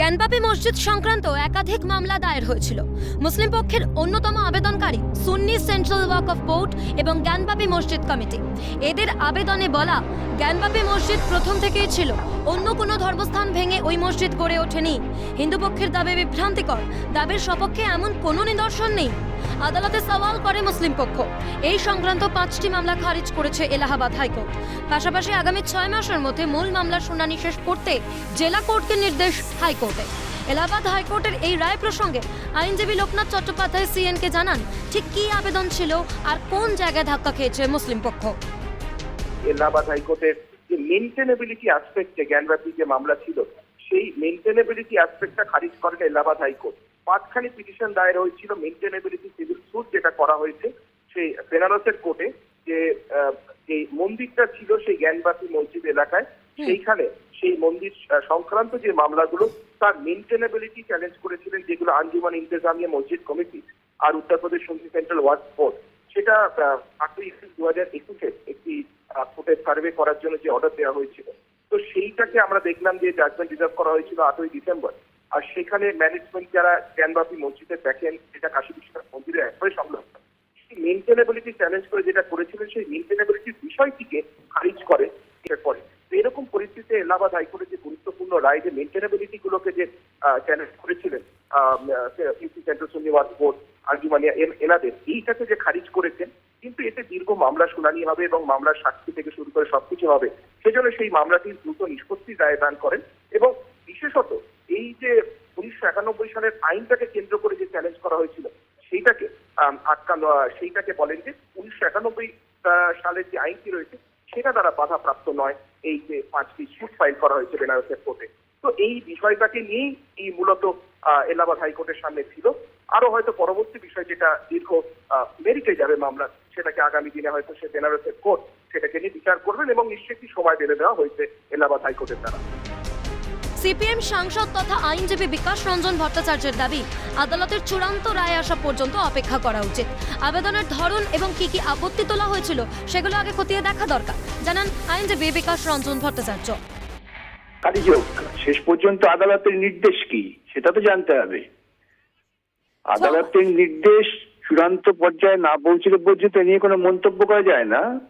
জ্ঞানপাপী মসজিদ সংক্রান্ত একাধিক মামলা দায়ের হয়েছিল। মুসলিম পক্ষের অন্যতম আবেদনকারী Sunni central Waqf of board এবং জ্ঞানপাপী মসজিদ কমিটি। এদের আবেদনে বলা জ্ঞানপাপী মসজিদ প্রথম থেকেই ছিল। অন্য কোনো ধর্মস্থান ভেঙে ওই মসজিদ গড়ে ওঠেনি। হিন্দু পক্ষের দাবি বিভ্রান্তিকর। দাবির সপক্ষে এমন কোনো নিদর্শন নেই। আদালতে সওয়াল করে মুসলিম পক্ষ। এই সংক্রান্ত পাঁচটি মামলা খারিজ করেছে এলাহাবাদ হাইকোর্ট। পাশাপাশি আগামী ছয় মাসের মধ্যে মূল মামলার শুনানি শেষ করতে জেলা কোর্টকে নির্দেশ হাইকোর্টে। এলাহাবাদ হাইকোর্টের এই রায় প্রসঙ্গে আইনজীবী লোকনাথ চট্টোপাধ্যায় সিএনকে জানান, ঠিক কী আবেদন ছিল আর কোন জায়গায় ধাক্কা খেয়েছে মুসলিম পক্ষ। এলাহাবাদ হাইকোর্টের যে মেনটেনেবিলিটি অ্যাসপেক্টে জ্ঞানব্যাপী যে মামলা ছিল সেই মেনটেনেবিলিটি অ্যাসপেক্টটা খারিজ করেন এলাহাবাদ হাইকোর্ট। পাঁচখানি পিটিশন দায়ের হয়েছিল মেনটেনেবিলিটি সিভিল সুট যেটা করা হয়েছে সেই বেনারসের কোর্টে যে যে মন্দিরটা ছিল সেই জ্ঞানবাপী মসজিদ এলাকায় সেইখানে সেই মন্দির সংক্রান্ত যে মামলাগুলো তার মেনটেনেবিলিটি চ্যালেঞ্জ করেছিলেন যেগুলো আঞ্জুমান ইন্তেজামিয়া মসজিদ কমিটি আর উত্তরপ্রদেশ সন্ধি সেন্ট্রাল ওয়ার্ক বোর্ড সেটা আটই এপ্রিল দু হাজার একুশে কোর্টের সার্ভে করার জন্য যে অর্ডার দেওয়া হয়েছিল। তো সেইটাকে আমরা দেখলাম যে জাজমেন্ট রিজার্ভ করা হয়েছিল আটই ডিসেম্বর। আর সেখানে ম্যানেজমেন্ট যারা জ্ঞানবাপী মসজিদে দেখেন, যেটা কাশী বিশ্বনাথ মন্দিরের একবারে সংলগ্ন, সেই মেনটেনেবিলিটি চ্যালেঞ্জ করে যেটা করেছিলেন, সেই মেনটেনেবিলিটির বিষয়টিকে খারিজ করে তো এরকম পরিস্থিতিতে এলাহাবাদ হাইকোর্টের যে গুরুত্বপূর্ণ রায় যে মেনটেনেবিলিটি গুলোকে যে চ্যালেঞ্জ করেছিলেন সেন্ট্রাল সুনিবাস বোর্ড আঞ্জুমানিয়া এন- এনাদের, এইটাকে যে খারিজ করেছেন মামলা শুনানি হবে এবং মামলার সাক্ষী থেকে শুরু করে সবকিছু হবে সেজন্য সেই মামলাটির দ্রুত নিষ্পত্তি রায় দান করেন এবং বিশেষত এই যে উনিশশো একানব্বই সালের আইনটাকে কেন্দ্র করে যে চ্যালেঞ্জ করা হয়েছিল সেইটাকে আম, আটকানো সেইটাকে বলেন যে উনিশশো একানব্বই সালের যে আইনটি রয়েছে সেটা দ্বারা বাধাপ্রাপ্ত নয় এই যে পাঁচটি সুট ফাইল করা হয়েছে বেনারসের কোর্টে তো এই বিষয়টাকে নিয়েই এই মূলত এলাহাবাদ হাইকোর্টের সামনে ছিল। আরও হয়তো পরবর্তী বিষয় যেটা দীর্ঘ মেরিটে যাবে মামলা, সেটাকে আগামী দিনে হয়তো সে বেনারসের কোর্ট সেটাকে নিয়ে বিচার করবেন এবং নিশ্চয়ই সময় বেঁধে দেওয়া হয়েছে এলাহাবাদ হাইকোর্টের দ্বারা। সিপিএম সাংসদ তথা আইনজীবী বিকাশ রঞ্জন ভট্টাচার্যের দাবি, আদালতের চূড়ান্ত রায় আসা পর্যন্ত অপেক্ষা করা উচিত। আবেদনের ধরন এবং কি কি আপত্তি তোলা হয়েছিল, সেগুলো আগে খতিয়ে দেখা দরকার, জানান আইনজীবী বিকাশ রঞ্জন ভট্টাচার্য। খারিজ হোক শেষ পর্যন্ত আদালতের নির্দেশ কি সেটা তো জানতে হবে। আদালতের নির্দেশ চূড়ান্ত পর্যায়ে না পৌঁছলে পর্যন্ত এ নিয়ে কোনো মন্তব্য করা যায় না?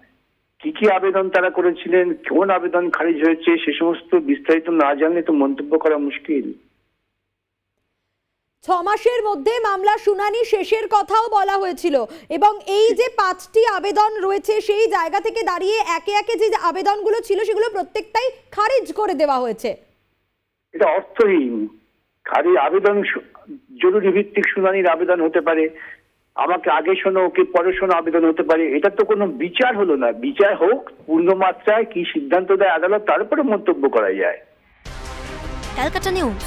কি কি আবেদন তারা করেছিলেন কোন আবেদন খারিজ হয়েছে সে সমস্ত বিস্তারিত না জানলে তো মন্তব্য করা মুশকিল। ছ মাসের মধ্যে মামলা শুনানি শেষের কথাও বলা হয়েছিল। এবং এই যে পাঁচটি আবেদন রয়েছে সেই জায়গা থেকে দাঁড়িয়ে একে একে যে আবেদনগুলো ছিল সেগুলো প্রত্যেকটাই খারিজ করে দেওয়া হয়েছে। এটা অর্থহীন। খারিজ আবেদন জরুরি ভিত্তিক শুনানির আবেদন হতে পারে। আমাকে আগে শোনো ওকে পরে শোনো আবেদন হতে পারে। এটা তো কোনো বিচার হলো না। বিচার হোক পূর্ণ মাত্রায় কি সিদ্ধান্ত দেয় আদালত তার উপরে মন্তব্য করা যায়। ক্যালকাটা নিউজ।